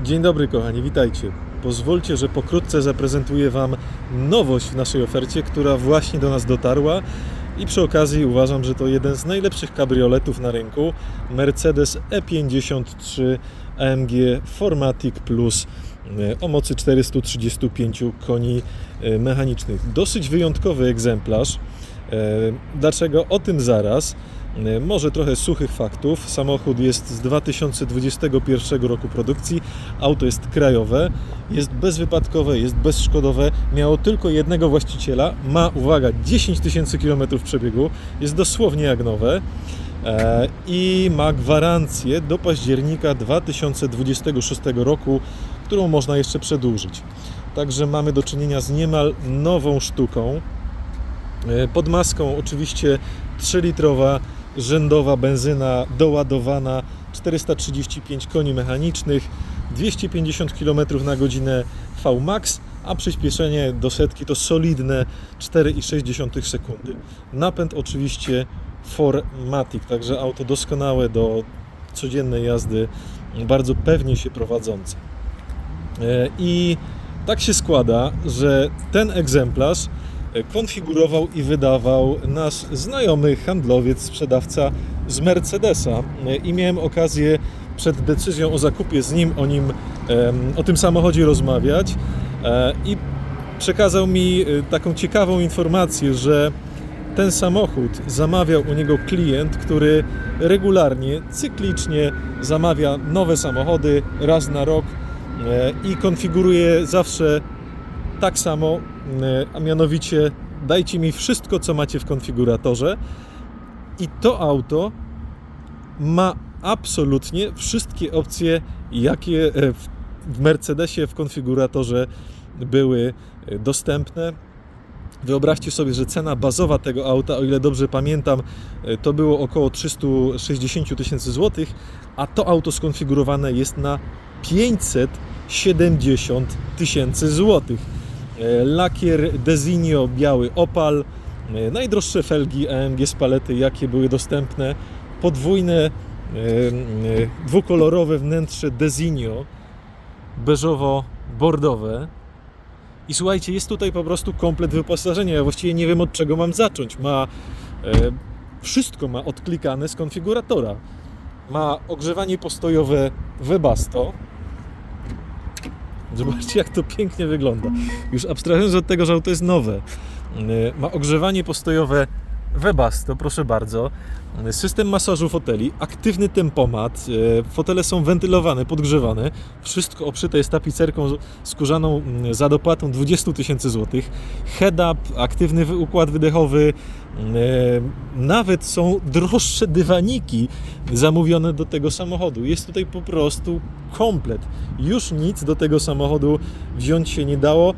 Dzień dobry kochani, witajcie. Pozwólcie, że pokrótce zaprezentuję Wam nowość w naszej ofercie, która właśnie do nas dotarła i przy okazji uważam, że to jeden z najlepszych kabrioletów na rynku Mercedes E53 AMG Formatic Plus e, o mocy 435 koni e, mechanicznych. Dosyć wyjątkowy egzemplarz. E, Dlaczego? O tym zaraz. E, Może trochę suchych faktów. Samochód jest z 2021 roku produkcji. Auto jest krajowe, jest bezwypadkowe, jest bezszkodowe. Miało tylko jednego właściciela. Ma, uwaga, 10 tysięcy km przebiegu. Jest dosłownie jak nowe. E, I ma gwarancję do października 2026 roku, którą można jeszcze przedłużyć. Także mamy do czynienia z niemal nową sztuką. E, Pod maską oczywiście 3-litrowa rzędowa benzyna doładowana, 435 koni mechanicznych, 250 km na godzinę VMAX, a przyspieszenie do setki to solidne 4,6 sekundy. Napęd oczywiście Formatic, także auto doskonałe do codziennej jazdy, bardzo pewnie się prowadzące. E, I tak się składa, że ten egzemplarz konfigurował i wydawał nasz znajomy handlowiec, sprzedawca z Mercedesa. I miałem okazję przed decyzją o zakupie z nim o nim, o tym samochodzie rozmawiać. E, I przekazał mi e, taką ciekawą informację, że ten samochód zamawiał u niego klient, który regularnie, cyklicznie zamawia nowe samochody raz na rok e, i konfiguruje zawsze tak samo, a mianowicie dajcie mi wszystko, co macie w konfiguratorze i to auto ma absolutnie wszystkie opcje, jakie e, w- Mercedesie w konfiguratorze były e, dostępne. Wyobraźcie sobie, że cena bazowa tego auta, o ile dobrze pamiętam, e, to było około 360 tysięcy złotych, a to auto skonfigurowane jest na 570 tysięcy złotych. E, Lakier Designo biały opal, e, najdroższe felgi AMG z palety, jakie były dostępne, podwójne, e, dwukolorowe wnętrze Designo, beżowo-bordowe. I słuchajcie, jest tutaj po prostu komplet wyposażenia. Ja właściwie nie wiem od czego mam zacząć. Ma wszystko ma odklikane z konfiguratora. Ma ogrzewanie postojowe Webasto. Zobaczcie, jak to pięknie wygląda. Już abstrahując od tego, że auto jest nowe. E, Ma ogrzewanie postojowe Webasto, proszę bardzo. System masażu foteli, aktywny tempomat. e, Fotele są wentylowane, podgrzewane. Wszystko obszyte jest tapicerką skórzaną mm, za dopłatą 20 tysięcy złotych. Head-up, aktywny układ wydechowy. e, Nawet są droższe dywaniki zamówione do tego samochodu. Jest tutaj po prostu komplet. Już nic do tego samochodu wziąć się nie dało.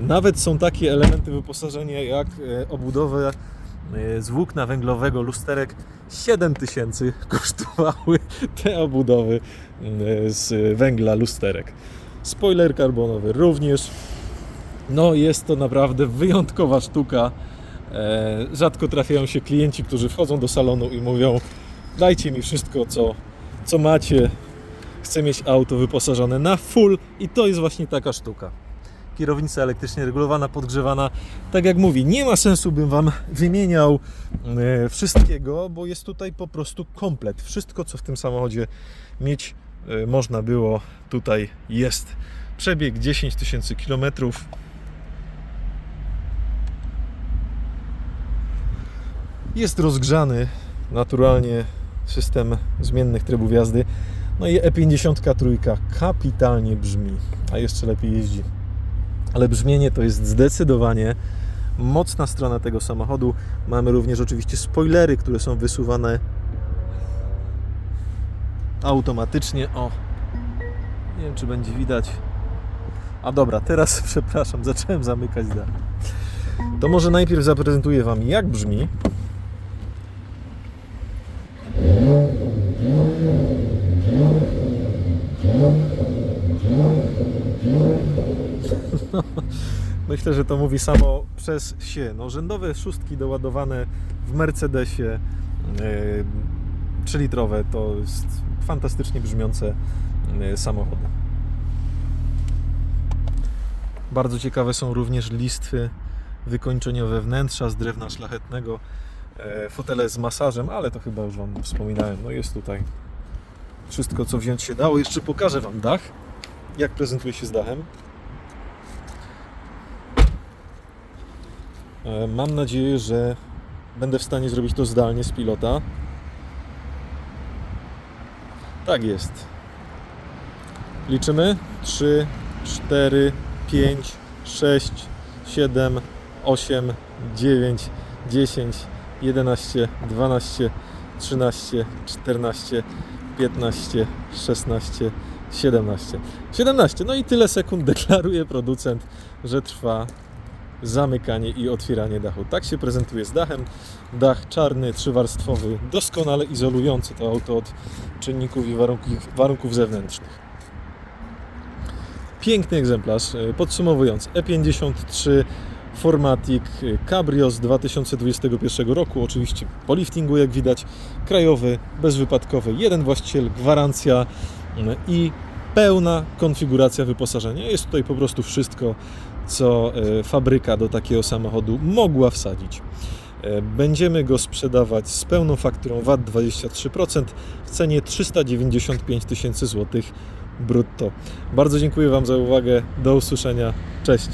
Nawet są takie elementy wyposażenia jak e, obudowę e, z włókna węglowego lusterek 7 tysięcy kosztowały te obudowy e, z węgla lusterek. Spoiler karbonowy również. No jest to naprawdę wyjątkowa sztuka. E, Rzadko trafiają się klienci, którzy wchodzą do salonu i mówią dajcie mi wszystko, co, co macie. Chcę mieć auto wyposażone na full i to jest właśnie taka sztuka kierownica elektrycznie regulowana, podgrzewana. Tak jak mówi, nie ma sensu bym Wam wymieniał e, wszystkiego, bo jest tutaj po prostu komplet. Wszystko, co w tym samochodzie mieć e, można było, tutaj jest. Przebieg 10 tysięcy kilometrów. Jest rozgrzany naturalnie system zmiennych trybów jazdy. No i E50 trójka kapitalnie brzmi, a jeszcze lepiej jeździ ale brzmienie to jest zdecydowanie mocna strona tego samochodu. Mamy również oczywiście spoilery, które są wysuwane automatycznie. O, nie wiem czy będzie widać. A dobra, teraz przepraszam, zacząłem zamykać dach. To może najpierw zaprezentuję Wam jak brzmi. Myślę, że to mówi samo przez się. No, rzędowe szóstki doładowane w Mercedesie yy, 3-litrowe to jest fantastycznie brzmiące yy, samochody. Bardzo ciekawe są również listwy wykończeniowe wnętrza z drewna szlachetnego, e, fotele z masażem, ale to chyba już Wam wspominałem. No jest tutaj wszystko, co wziąć się dało. Jeszcze pokażę Wam dach, jak prezentuje się z dachem. Mam nadzieję, że będę w stanie zrobić to zdalnie z pilota. Tak jest. Liczymy. 3, 4, 5, 6, 7, 8, 9, 10, 11, 12, 13, 14, 15, 16, 17. 17. No i tyle sekund deklaruje producent, że trwa zamykanie i otwieranie dachu. Tak się prezentuje z dachem. Dach czarny, trzywarstwowy, doskonale izolujący to auto od czynników i warunków, warunków zewnętrznych. Piękny egzemplarz. E, Podsumowując, E53 Formatic Cabrio z 2021 roku, oczywiście po liftingu jak widać, krajowy, bezwypadkowy, jeden właściciel, gwarancja i pełna konfiguracja wyposażenia. Jest tutaj po prostu wszystko, co e, fabryka do takiego samochodu mogła wsadzić. E, Będziemy go sprzedawać z pełną fakturą VAT 23% w cenie 395 tysięcy złotych brutto. Bardzo dziękuję Wam za uwagę. Do usłyszenia. Cześć.